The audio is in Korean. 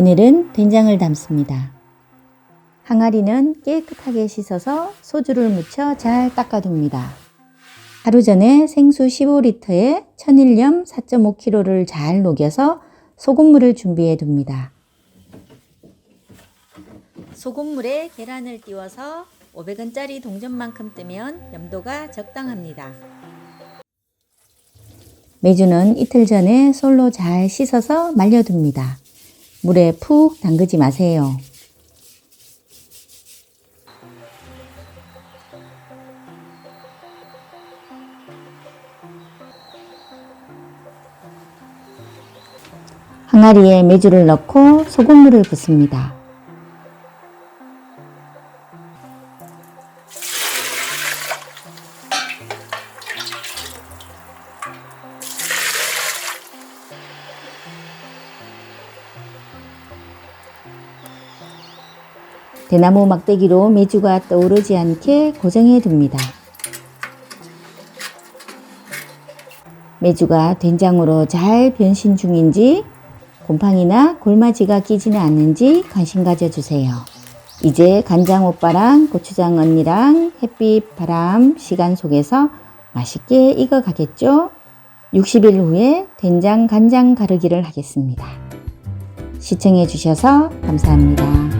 오늘은 된장을 담습니다. 항아리는 깨끗하게 씻어서 소주를 묻혀 잘 닦아둡니다. 하루 전에 생수 15리터에 천일염 4.5kg를 잘 녹여서 소금물을 준비해 둡니다. 소금물에 계란을 띄워서 500원짜리 동전만큼 뜨면 염도가 적당합니다. 메주는 이틀 전에 솔로 잘 씻어서 말려둡니다. 물에 푹 담그지 마세요. 항아리에 메주를 넣고 소금물을 붓습니다. 대나무 막대기로 메주가 떠오르지 않게 고정해 둡니다. 메주가 된장으로 잘 변신 중인지 곰팡이나 골마지가 끼지는 않는지 관심 가져주세요. 이제 간장 오빠랑 고추장 언니랑 햇빛 바람 시간 속에서 맛있게 익어 가겠죠? 60일 후에 된장 간장 가르기를 하겠습니다. 시청해 주셔서 감사합니다.